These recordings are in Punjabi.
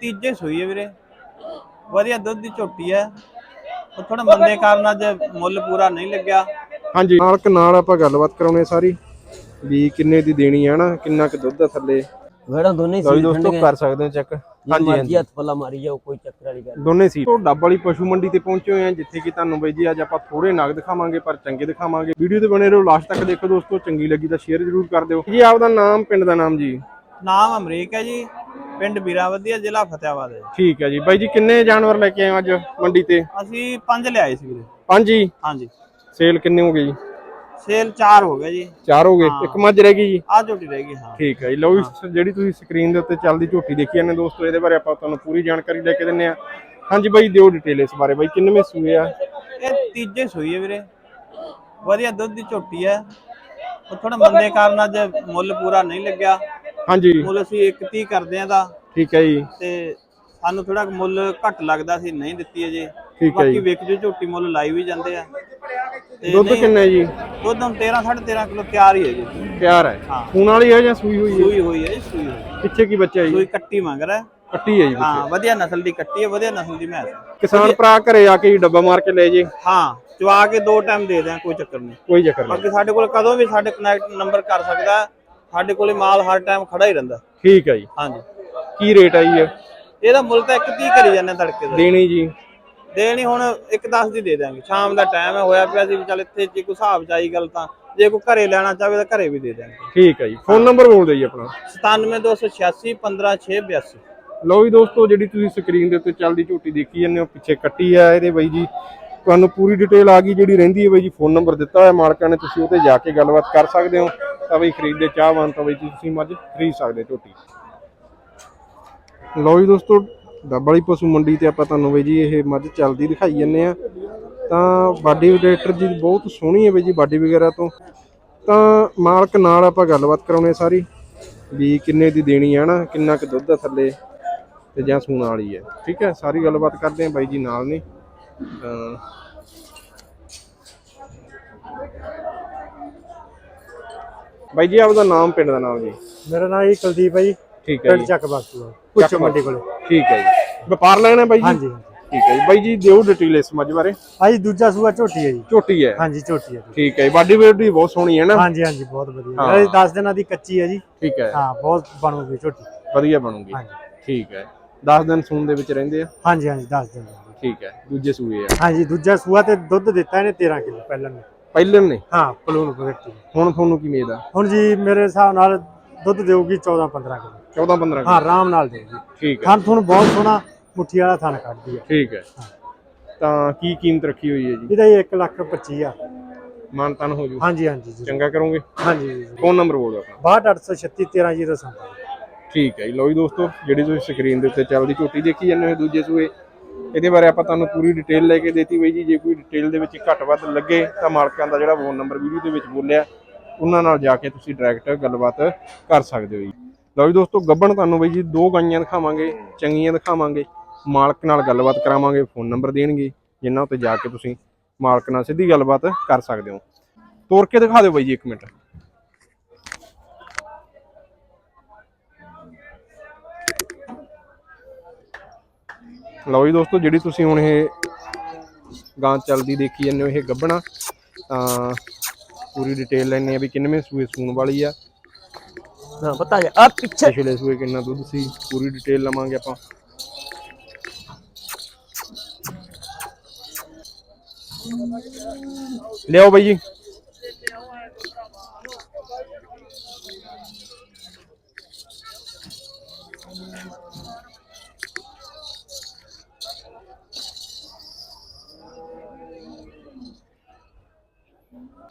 ਤੀਜੇ ਸੂਈ ਹੈ ਵੀਰੇ। ਵਧੀਆ ਦੁੱਧ ਦੀ ਝੋਟੀ ਹੈ। ਉਹ ਥੋੜਾ ਮੰਦੇ ਕਾਰਨ ਅੱਜ ਮੁੱਲ ਪੂਰਾ ਨਹੀਂ ਲੱਗਿਆ। ਹਾਂਜੀ ਮਾਲਕ ਨਾਲ ਆਪਾਂ ਗੱਲਬਾਤ ਕਰਾਉਣੇ ਸਾਰੀ। ਵੀ ਕਿੰਨੇ ਦੀ ਦੇਣੀ ਹੈ ਨਾ ਕਿੰਨਾ ਕੁ ਦੁੱਧ ਆ ਥੱਲੇ। ਵੇੜਾ ਦੋਨੇ ਸੀ ਦੋਸਤੋ ਕਰ ਸਕਦੇ ਹੋ ਚੈੱਕ। ਹਾਂਜੀ ਹਾਂਜੀ। ਹੱਥ ਪੱਲਾ ਮਾਰੀ ਜਾਓ ਕੋਈ ਚੱਕਰ ਵਾਲੀ ਗੱਲ ਦੋਨੇ ਸੀ ਤੋਂ ਡੱਬ ਵਾਲੀ ਪਸ਼ੂ ਮੰਡੀ ਤੇ ਪਹੁੰਚੇ ਹੋਏ ਆ ਜਿੱਥੇ ਕਿ ਤੁਹਾਨੂੰ ਬਈ ਜੀ ਅੱਜ ਆਪਾਂ ਥੋੜੇ ਨਗ ਦਿਖਾਵਾਂਗੇ ਪਰ ਚੰਗੇ ਦਿਖਾਵਾਂਗੇ। ਵੀਡੀਓ ਤੇ ਬਣੇ ਰਹੋ ਲਾਸਟ ਤੱਕ ਦੇਖੋ ਦੋਸਤੋ ਚੰਗੀ ਲੱਗੀ ਤਾਂ ਸ਼ੇਅਰ ਜ਼ਰੂਰ ਕਰ ਦਿਓ। ਜੀ ਆਪਦਾ ਨਾਮ ਪਿੰਡ ਦਾ ਨਾਮ ਜੀ। ਨਾਮ ਅਮਰੀਕ ਹੈ ਜੀ। ਪਿੰਡ ਬੀਰਾਵਦੀਆ ਜ਼ਿਲ੍ਹਾ ਫਤਿਆਬਾਦ ਹੈ ਠੀਕ ਹੈ ਜੀ। ਬਾਈ ਜੀ ਕਿੰਨੇ ਜਾਨਵਰ ਲੈ ਕੇ ਆਏ ਹੋ ਅੱਜ ਮੰਡੀ ਤੇ? ਅਸੀਂ ਪੰਜ ਲਿਆਏ ਸੀ ਵੀਰੇ। ਪੰਜ ਜੀ ਹਾਂਜੀ। ਸੇਲ ਕਿੰਨੇ ਹੋ ਜੀ ਸੇਲ 4 ਹੋ ਗਿਆ ਜੀ। ਚਾਰ ਹੋ ਗਏ। ਇੱਕ ਮੱਝ ਰਹਿ ਗਈ ਜੀ? ਆ ਝੋਟੀ ਰਹਿ ਗਈ ਹਾਂ। ਠੀਕ ਹੈ ਜੀ। ਲਓ ਜੀ ਜਿਹੜੀ ਤੁਸੀਂ ਸਕਰੀਨ ਦੇ ਉੱਤੇ ਚੱਲਦੀ ਝੋਟੀ ਦੇਖੀ ਜਾਂਦੇ ਦੋਸਤੋ ਇਹਦੇ ਬਾਰੇ ਆਪਾਂ ਤੁਹਾਨੂੰ ਪੂਰੀ ਜਾਣਕਾਰੀ ਲੈ ਕੇ ਦਿੰਨੇ ਆ ਹਾਂਜੀ ਬਾਈ ਦਿਓ ਡਿਟੇਲ ਇਸ ਬਾਰੇ। ਬਾਈ ਕਿੰਨਵੇਂ ਸੂਏ ਆ? ਇਹ ਤੀਜੇ ਸੂਈ ਹੈ ਵੀਰੇ। ਵਧੀਆ ਦੁੱਧ ਦੀ ਝੋਟੀ ਹੈ ਉਹ ਥੋੜਾ ਮੰਦੇ ਕਾਰਨ ਅੱਜ ਮੁੱਲ ਪੂਰਾ ਨਹੀਂ ਲੱਗਿਆ। ਹਾਂਜੀ। ਮੁੱਲ ਅਸੀਂ 130 ਕਰਦੇ ਆਂ ਦਾ। ਠੀਕ ਹੈ ਜੀ। ਤੇ ਸਾਨੂੰ ਥੋੜਾ ਮੁੱਲ ਘੱਟ ਲੱਗਦਾ ਸੀ ਨਹੀਂ ਦਿੱਤੀ ਅਜੇ। ਠੀਕ ਹੈ ਬਾਕੀ ਜੀ। ਵੇਖ ਜੋ ਝੋਟੀ ਮੁੱਲ ਲਾਈ ਵੀ ਜਾਂਦੇ ਆ। ਤੇ ਦੁੱਧ ਨਹੀਂ, ਕਿੰਨਾ ਹੈ ਜੀ? ਦੁੱਧ ਹੁਣ 13 13.5 ਕਿਲੋ ਤਿਆਰ ਹੀ ਹੈ ਜੀ। ਤਿਆਰ ਹੈ। ਹਾਂ। ਖੂਨ ਵਾਲੀ ਹੈ ਜਾਂ ਸੂਈ ਹੋਈ ਹੈ? ਸੂਈ ਹੋਈ ਹੈ ਜੀ, ਸੂਈ ਹੋਈ ਪਿੱਛੇ ਕੀ ਬੱਚਾ ਹੈ ਜੀ? ਸੂਈ ਕੱਟੀ ਮੰਗ ਰਿਹਾ। ਕੱਟੀ ਹੈ ਜੀ ਹਾਂ ਵਧੀਆ ਨਸਲ ਦੀ ਕੱਟੀ ਹੈ ਵਧੀਆ ਨਸਲ ਦੀ ਮੈਸ। ਕਿਸਾਨ ਭਰਾ ਘਰੇ ਆ ਕੇ ਹੀ ਡੱਬਾ ਮਾਰ ਕੇ ਲੈ ਜੇ। ਹਾਂ ਚਵਾ ਕੇ ਦੋ ਟਾਈਮ ਦੇ ਦਿਆਂ ਕੋਈ ਚੱਕਰ ਨਹੀਂ। ਕੋਈ ਚੱਕਰ ਨਹੀਂ। ਬਾਕੀ ਸਾਡੇ ਕੋਲ ਕਦੋਂ ਵੀ ਸਾਡੇ ਕਨੈਕਟ ਨੰਬਰ ਕਰ ਸਕਦਾ। ਹੈ। ਸਾਡੇ ਕੋਲੇ ਮਾਲ ਹਰ ਟਾਈਮ ਖੜਾ ਹੀ ਰਹਿੰਦਾ। ਠੀਕ ਹੈ ਜੀ। ਹਾਂਜੀ। ਕੀ ਰੇਟ ਆਈ ਹੈ ਇਹਦਾ ਮੁੱਲ ਤਾਂ 130 ਕਰੀ ਜਾਂਦੇ ਤੜਕੇ ਦਾ ਦੇਣੀ ਜੀ। ਦੇਣੀ ਹੁਣ 1.10 ਦੀ ਦੇ ਦਾਂਗੇ ਸ਼ਾਮ ਦਾ ਟਾਈਮ ਹੈ ਹੋਇਆ ਪਿਆ ਸੀ ਵੀ ਚੱਲ ਇੱਥੇ ਜੇ ਕੋਈ ਹਿਸਾਬ ਚ ਆਈ ਗੱਲ ਤਾਂ ਜੇ ਕੋਈ ਘਰੇ ਲੈਣਾ ਚਾਹਵੇ ਤਾਂ ਘਰੇ ਵੀ ਦੇ ਦਾਂਗੇ ਠੀਕ ਹੈ ਜੀ। ਫੋਨ ਨੰਬਰ ਬੋਲ ਦਿਓ ਜੀ ਆਪਣਾ। 97286 15682 ਲਓ ਜੀ ਦੋਸਤੋ ਜਿਹੜੀ ਤੁਸੀਂ ਸਕਰੀਨ ਦੇ ਉੱਤੇ ਚੱਲਦੀ ਝੋਟੀ ਦੇਖੀ ਜਾਂਦੇ ਹੋ ਪਿੱਛੇ ਕੱਟੀ ਆ ਇਹਦੇ ਬਾਈ ਜੀ। ਤੁਹਾਨੂੰ ਪੂਰੀ ਡਿਟੇਲ ਆ ਗਈ ਜਿਹੜੀ ਰਹਿੰਦੀ ਹੈ ਬਾਈ ਜੀ। ਫੋਨ ਨੰਬਰ ਦਿੱਤਾ ਹੋਇਆ ਮਾਲਕਾਂ ਨੇ ਤੁਸੀਂ ਉਹ ਤੇ ਜਾ ਕੇ ਗੱਲਬਾਤ ਕਰ ਸਕਦੇ ਹੋ। ਤਾਂ ਬਈ ਖਰੀਦਦੇ ਚਾਹਵਾਨ ਤਾਂ ਬਈ ਜੀ ਤੁਸੀਂ ਮੱਝ ਖਰੀਦ ਸਕਦੇ ਝੋਟੀ। ਲਓ ਜੀ ਦੋਸਤੋ, ਡੱਬ ਵਾਲੀ ਪਸ਼ੂ ਮੰਡੀ ਤੇ ਆਪਾਂ ਤੁਹਾਨੂੰ ਬਈ ਜੀ ਇਹ ਮੱਝ ਚੱਲਦੀ ਦਿਖਾਈ ਜੰਨੇ ਆ ਤਾਂ ਬਾਡੀ ਡਾਇਰੈਕਟਰ ਜੀ ਬਹੁਤ ਸੋਹਣੀ ਹੈ ਬਈ ਜੀ ਬਾਡੀ ਵਗੈਰਾ ਤੋਂ। ਤਾਂ ਮਾਲਕ ਨਾਲ ਆਪਾਂ ਗੱਲਬਾਤ ਕਰਾਉਣੇ ਸਾਰੀ, ਵੀ ਕਿੰਨੇ ਦੀ ਦੇਣੀ ਹੈ ਨਾ, ਕਿੰਨਾ ਕੁ ਦੁੱਧ ਆ ਥੱਲੇ ਤੇ ਜਾਂ ਸੂਣ ਵਾਲੀ ਹੈ ਠੀਕ ਹੈ, ਸਾਰੀ ਗੱਲਬਾਤ ਕਰਦੇ ਆ ਬਾਈ ਜੀ ਨਾਲ ਨੇ। ਤਾਂ ਬਾਈ ਜੀ ਆਪਦਾ ਨਾਮ ਪਿੰਡ ਦਾ ਨਾਮ ਜੀ। ਮੇਰਾ ਨਾਮ ਜੀ ਕੁਲਦੀਪ ਹੈ ਜੀ। ਠੀਕ ਹੈ ਪਿੰਡ ਜੀ। ਚੱਕ ਬਾਕੀ ਪੁੱਛ ਮੰਡੀ ਕੋਲੇ। ਠੀਕ ਹੈ ਜੀ। ਵਪਾਰ ਲੈਣਾ ਬਾਈ ਜੀ? ਹਾਂਜੀ ਹਾਂਜੀ। ਠੀਕ ਹੈ ਜੀ। ਬਾਈ ਜੀ ਦਿਓ ਡਿਟੇਲ ਇਸ ਮੱਝ ਬਾਰੇ। ਹਾਂਜੀ ਦੂਜਾ ਸੂਆ ਝੋਟੀ ਹੈ ਜੀ। ਝੋਟੀ ਹੈ। ਹਾਂਜੀ ਝੋਟੀ ਹੈ। ਜੀ। ਠੀਕ ਹੈ ਬਾਡੀ ਵੇਟ ਵੀ ਬਹੁਤ ਸੋਹਣੀ ਹੈ ਨਾ? ਹਾਂਜੀ ਹਾਂਜੀ ਬਹੁਤ ਵਧੀਆ। ਹਾਂ। ਇਹ 10 ਦਿਨਾਂ ਦੀ ਕੱਚੀ ਹੈ ਜੀ। ਠੀਕ ਹੈ। ਹਾਂ ਬਹੁਤ ਬਣੂਗੀ ਝੋਟੀ। ਵਧੀਆ ਬਣੂਗੀ। ਹਾਂਜੀ। ਠੀਕ ਹੈ। 10 ਦਿਨ ਸੂਣ ਦੇ ਵਿੱਚ ਰਹਿੰਦੇ ਆ? ਹਾਂਜੀ ਹਾਂਜੀ 10 ਦਿਨ। ਦੀ। ਠੀਕ ਹੈ। ਦੂਜੇ ਸੂਏ ਆ। ਹਾਂਜੀ ਦੂਜਾ ਸੂਆ ਤੇ ਦੁੱਧ ਦਿੱਤਾ ਇਹਨੇ 13 ਕਿਲੋ ਪਹਿਲਾਂ। ਨੇ ਪਹਿਲੇ ਨੇ? ਹਾਂ ਪਲੂਨ ਬਗਟੀ ਹੁਣ ਤੁਹਾਨੂੰ ਕੀ ਉਮੀਦ ਆ ਹੁਣ ਜੀ ਮੇਰੇ ਹਿਸਾਬ ਨਾਲ ਦੁੱਧ ਦੇਊਗੀ 14 15 ਕਿਲੋ। 14 15 ਹਾਂ ਆਰਾਮ ਨਾਲ ਦੇਊਗੀ। ਠੀਕ ਹੈ। ਥਣ ਥਣ ਬਹੁਤ ਸੋਹਣਾ ਮੁੱਠੀ ਵਾਲਾ ਥਣ ਕੱਢਦੀ ਹੈ ਠੀਕ ਹੈ। ਤਾਂ ਕੀ ਕੀਮਤ ਰੱਖੀ ਹੋਈ ਹੈ ਜੀ? ਇਹਦਾ ਹੀ 1 ਲੱਖ 25 ਆ ਮਾਨਤਨ ਹੋ ਜੂ। ਹਾਂਜੀ ਹਾਂਜੀ ਜੀ। ਚੰਗਾ ਕਰੋਗੇ? ਹਾਂਜੀ ਜੀ ਫੋਨ ਨੰਬਰ ਬੋਲ ਦਿਓ ਆਪਣਾ? 62836 13047 ਠੀਕ ਹੈ ਜੀ। ਲਓ ਜੀ ਦੋਸਤੋ ਜਿਹੜੀ ਤੁਸੀਂ ਸਕਰੀਨ ਦੇ ਉੱਤੇ ਚੱਲਦੀ ਝੋਟੀ ਦੇਖੀ ਜਾਂਦੇ ਹੋ ਦੂਜੇ ਸੂਏ ਇਹਦੇ ਬਾਰੇ ਆਪਾਂ ਤੁਹਾਨੂੰ ਪੂਰੀ ਡਿਟੇਲ ਲੈ ਕੇ ਦੇਤੀ ਬਈ ਜੀ। ਜੇ ਕੋਈ ਡਿਟੇਲ ਦੇ ਵਿੱਚ ਘੱਟ ਵੱਧ ਲੱਗੇ ਤਾਂ ਮਾਲਕਾਂ ਦਾ ਜਿਹੜਾ ਫੋਨ ਨੰਬਰ ਵੀਡੀਓ ਦੇ ਵਿੱਚ ਬੋਲਿਆ, ਉਹਨਾਂ ਨਾਲ ਜਾ ਕੇ ਤੁਸੀਂ ਡਾਇਰੈਕਟ ਗੱਲਬਾਤ ਕਰ ਸਕਦੇ ਹੋ ਜੀ। ਲਓ ਜੀ ਦੋਸਤੋ, ਗੱਬਣ ਤੁਹਾਨੂੰ ਬਈ ਜੀ ਦੋ ਗਾਈਆਂ ਦਿਖਾਵਾਂਗੇ, ਚੰਗੀਆਂ ਦਿਖਾਵਾਂਗੇ। ਮਾਲਕ ਨਾਲ ਗੱਲਬਾਤ ਕਰਾਵਾਂਗੇ ਫੋਨ ਨੰਬਰ ਦੇਣਗੇ, ਜਿਨ੍ਹਾਂ ਉੱਤੇ ਜਾ ਕੇ ਤੁਸੀਂ ਮਾਲਕ ਨਾਲ ਸਿੱਧੀ ਗੱਲਬਾਤ ਕਰ ਸਕਦੇ ਹੋ। ਤੋਰ ਕੇ ਦਿਖਾ ਦਿਓ ਬਈ ਜੀ ਇੱਕ ਮਿੰਟ। ਲਓ ਜੀ ਦੋਸਤੋ ਜਿਹੜੀ ਤੁਸੀਂ ਹੁਣ ਇਹ ਗਾਂ ਚੱਲਦੀ ਦੇਖੀ ਜਾਂਦੇ ਹੋ ਇਹ ਗੱਬਣਾ ਤਾਂ ਪੂਰੀ ਡਿਟੇਲ ਲੈਣੇ ਆ ਵੀ ਕਿੰਨਵੇਂ ਸੂਏ ਸੂਣ ਵਾਲੀ ਆ। ਹਾਂ ਪਤਾ ਹੈ ਆ ਪਿੱਛੇ ਪਿਛਲੇ ਸੂਏ ਕਿੰਨਾ ਦੁੱਧ ਸੀ ਪੂਰੀ ਡਿਟੇਲ ਲਵਾਂਗੇ ਆਪਾਂ। ਲਿਆਓ ਬਾਈ ਜੀ।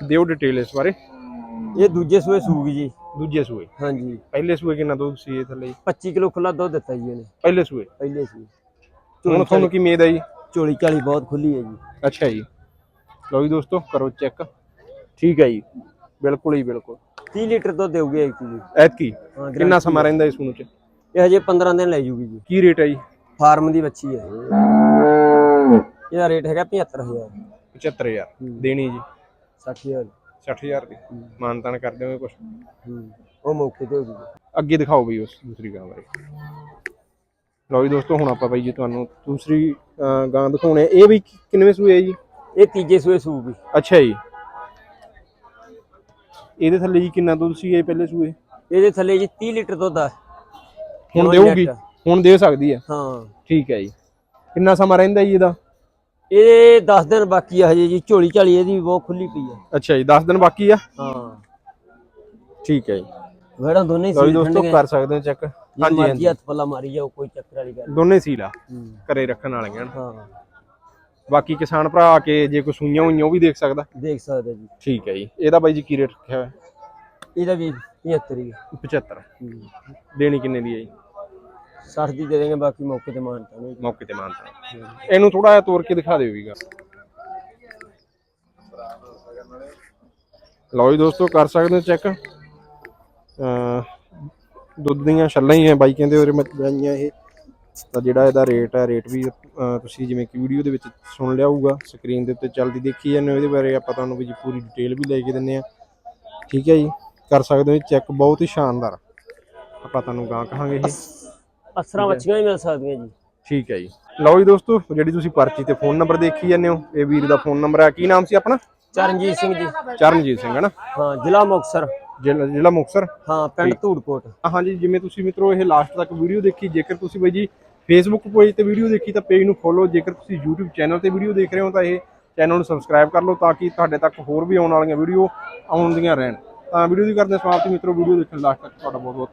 ਦਿਓ ਡਿਟੇਲ ਇਸ ਬਾਰੇ। ਇਹ ਦੂਜੇ ਸੂਏ ਸੂਗੀ ਜੀ। ਦੂਜੇ ਸੂਏ। ਹਾਂਜੀ। ਪਹਿਲੇ ਸੂਏ ਕਿੰਨਾ ਦੁੱਧ ਸੀ ਇਹ ਥੱਲੇ? ਜੀ? 25 ਕਿਲੋ ਖੁੱਲਾ ਦੁੱਧ ਦਿੱਤਾ ਜੀ ਇਹਨੇ। ਪਹਿਲੇ ਸੂਏ? ਪਹਿਲੇ ਸੀ ਹੁਣ ਤੁਹਾਨੂੰ ਕੀ ਉਮੀਦ ਹੈ ਜੀ? ਝੋਲੀ ਝਾਲੀ ਬਹੁਤ ਖੁੱਲੀ ਹੈ ਜੀ। ਅੱਛਾ ਜੀ। ਲਓ ਜੀ ਦੋਸਤੋ ਕਰੋ ਚੈੱਕ। ਠੀਕ ਹੈ ਜੀ। ਬਿਲਕੁਲ ਹੀ ਬਿਲਕੁਲ। 30 ਲੀਟਰ ਦੁੱਧ ਦੇਊਗੀ ਇੱਕ ਜੀ। ਐਤਕੀ? ਕਿੰਨਾ ਸਮਾਂ ਰਹਿੰਦਾ ਇਸ ਨੂੰ ਚ? ਇਹ ਹਜੇ 15 ਦਿਨ ਲੈ ਜੂਗੀ ਜੀ। ਕੀ ਰੇਟ ਹੈ ਜੀ? ਫਾਰਮ ਦੀ ਬੱਚੀ ਹੈ। ਇਹਦਾ ਰੇਟ ਹੈਗਾ 75000 75000 ਦੇਣੀ ਜੀ। 60000 60000 ਦੀ। ਮਾਨਤਾਨ ਕਰ ਦਿਓਗੇ ਕੁਝ ਹੂੰ। ਉਹ ਮੌਕੇ ਤੇ ਹੋ ਜੂਗੀ। ਅੱਗੇ ਦਿਖਾਓ ਬਈ ਉਸ ਦੂਸਰੀ ਗਾਂ ਬਾਰੇ। ਲਓ ਜੀ ਦੋਸਤੋ ਹੁਣ ਆਪਾਂ ਬਾਈ ਜੀ ਤੁਹਾਨੂੰ ਦੂਸਰੀ ਗਾਂ ਦਿਖਾਉਣੇ ਆ। ਇਹ ਵੀ ਕਿੰਨਵੇਂ ਸੂਏ ਆ ਜੀ? ਇਹ ਤੀਜੇ ਸੂਏ ਸੂਬੀ ਅੱਛਾ ਜੀ। ਇਹਦੇ ਥੱਲੇ ਜੀ ਕਿੰਨਾ ਦੁੱਧ ਸੀ ਇਹ ਪਹਿਲੇ ਸੂਏ? ਇਹਦੇ ਥੱਲੇ ਜੀ 30 ਲੀਟਰ ਦੁੱਧ ਆ। ਹੁਣ ਦੇਊਗੀ। ਹੁਣ ਦੇ ਸਕਦੀ ਹੈ ਹਾਂ। ਠੀਕ ਹੈ ਜੀ। ਕਿੰਨਾ ਸਮਾਂ ਰਹਿੰਦਾ ਜੀ ਇਹਦਾ? ਇਹ 10 ਦਿਨ ਬਾਕੀ ਆ ਹਜੇ ਜੀ ਝੋਲੀ ਝਾਲੀ ਇਹਦੀ ਬਹੁਤ ਖੁੱਲੀ ਪਈ ਆ। ਅੱਛਾ ਜੀ 10 ਦਿਨ ਬਾਕੀ ਆ? ਹਾਂ। ਠੀਕ ਹੈ ਜੀ। ਵੇੜਾਂ ਦੋਨੇ ਲਓ ਜੀ ਸੀ ਦੋਸਤੋ ਕਰ ਸਕਦੇ ਹੋ ਚੈੱਕ ਹਾਂਜੀ ਹਾਂਜੀ। ਹੱਥ ਪੱਲਾ ਮਾਰੀ ਜਾਓ ਕੋਈ ਚੱਕਰ ਵਾਲੀ ਗੱਲ ਦੋਨੇ ਸੀਲਾ। ਘਰੇ ਰੱਖਣ ਵਾਲੀਆਂ। ਹਾਂ। ਬਾਕੀ ਕਿਸਾਨ ਭਰਾ ਆ ਕੇ ਜੇ ਕੋਈ ਸੂਈਆਂ ਹੋਈਆਂ ਉਹ ਵੀ ਦੇਖ ਸਕਦਾ। ਦੇਖ ਸਕਦੇ ਜੀ। ਠੀਕ ਹੈ ਜੀ। ਇਹਦਾ ਬਾਈ ਜੀ ਕੀ ਰੇਟ ਰੱਖਿਆ ਹੋਇਆ? ਇਹਦਾ ਵੀ 75 ਹੀ ਆ। 75 ਦੇਣੀ ਕਿੰਨੇ ਦੀ ਹੈ ਜੀ? 60 ਦੀ ਦੇ ਦੇਂਗੇ ਬਾਕੀ ਮੌਕੇ ਤੇ ਮਾਨਤਾ ਨਹੀਂ। ਮੌਕੇ ਤੇ ਮਾਨਤਾ। ਇਹਨੂੰ ਥੋੜਾ ਜਿਹਾ ਤੋੜ ਕੇ ਦਿਖਾ ਦਿਓ ਵੀਗਾ। ਲਓ ਜੀ ਦੋਸਤੋ, ਕਰ ਸਕਦੇ ਹੋ ਚੈੱਕ? ਦੁੱਧ ਦੀਆਂ ਛੱਲਾਂ ਹੀ ਹੈ ਬਾਈ ਕਹਿੰਦੇ, ਉਹਦੇ ਮੱਝਾਂ ਇਹ ਤਾਂ ਜਿਹੜਾ ਇਹਦਾ ਰੇਟ ਹੈ, ਰੇਟ ਵੀ ਤੁਸੀਂ ਜਿਵੇਂ ਕਿ ਵੀਡੀਓ ਦੇ ਵਿੱਚ ਸੁਣ ਲਿਆ ਹੋਊਗਾ, ਸਕਰੀਨ ਦੇ ਉੱਤੇ ਚੱਲਦੀ ਦੇਖੀ ਜਾਂਦੇ ਹੋ, ਇਹਦੇ ਬਾਰੇ ਆਪਾਂ ਤੁਹਾਨੂੰ ਵੀ ਪੂਰੀ ਡਿਟੇਲ ਵੀ ਲੈ ਕੇ ਦਿੰਨੇ ਆ ਠੀਕ ਹੈ ਜੀ, ਕਰ ਸਕਦੇ ਹੋ ਚੈੱਕ, ਬਹੁਤ ਹੀ ਸ਼ਾਨਦਾਰ। ਆਪਾਂ ਤੁਹਾਨੂੰ ਗਾਂ ਕਹਾਂਗੇ ਇਹ। ਅਸਰਾਂ ਬੱਚੀਆਂ ਹੀ। ਮਿਲ ਸਕਦੀਆਂ ਜੀ। ਠੀਕ ਹੈ ਜੀ। ਲਓ ਜੀ ਦੋਸਤੋ ਜਿਹੜੀ ਤੁਸੀਂ ਪਰਚੀ ਤੇ ਫੋਨ ਨੰਬਰ ਦੇਖੀ ਜਾਂਦੇ ਹੋ ਇਹ ਵੀਰ ਦਾ ਫੋਨ ਨੰਬਰ ਹੈ। ਕੀ ਨਾਮ ਸੀ ਆਪਣਾ? ਚਰਨਜੀਤ ਸਿੰਘ ਜੀ। ਚਰਨਜੀਤ ਸਿੰਘ ਹੈ ਨਾ ਹਾਂ ਜ਼ਿਲ੍ਹਾ ਮੁਕਤਸਰ। ਜ਼ਿਲ੍ਹਾ ਜ਼ਿਲ੍ਹਾ ਮੁਕਤਸਰ? ਹਾਂ ਪਿੰਡ ਧੂੜਕੋਟ। ਹਾਂਜੀ ਜਿਵੇਂ ਤੁਸੀਂ ਮਿੱਤਰੋ ਇਹ ਲਾਸਟ ਤੱਕ ਵੀਡੀਓ ਦੇਖੀ ਜੇਕਰ ਤੁਸੀਂ ਬਾਈ ਜੀ ਫੇਸਬੁੱਕ ਪੇਜ ਤੇ ਵੀਡੀਓ ਦੇਖੀ ਤਾਂ ਪੇਜ ਨੂੰ ਫੋਲੋ ਜੇਕਰ ਤੁਸੀਂ YouTube ਚੈਨਲ ਤੇ ਵੀਡੀਓ ਦੇਖ ਰਹੇ ਹੋ ਤਾਂ ਇਹ ਚੈਨਲ ਨੂੰ ਸਬਸਕ੍ਰਾਈਬ ਕਰ ਲਓ ਤਾਂ ਕਿ ਤੁਹਾਡੇ ਤੱਕ ਹੋਰ ਵੀ ਆਉਣ ਵਾਲੀਆਂ ਵੀਡੀਓ ਆਉਂਦੀਆਂ ਰਹਿਣ। ਤਾਂ ਵੀਡੀਓ ਦੀ ਕਰਦੇ ਸਮਾਪਤੀ ਮਿੱਤਰੋ ਵੀਡੀਓ ਦੇਖਣ ਲਾਸਟ ਤੱਕ ਤੁਹਾਡਾ ਬਹੁਤ ਬਹੁਤ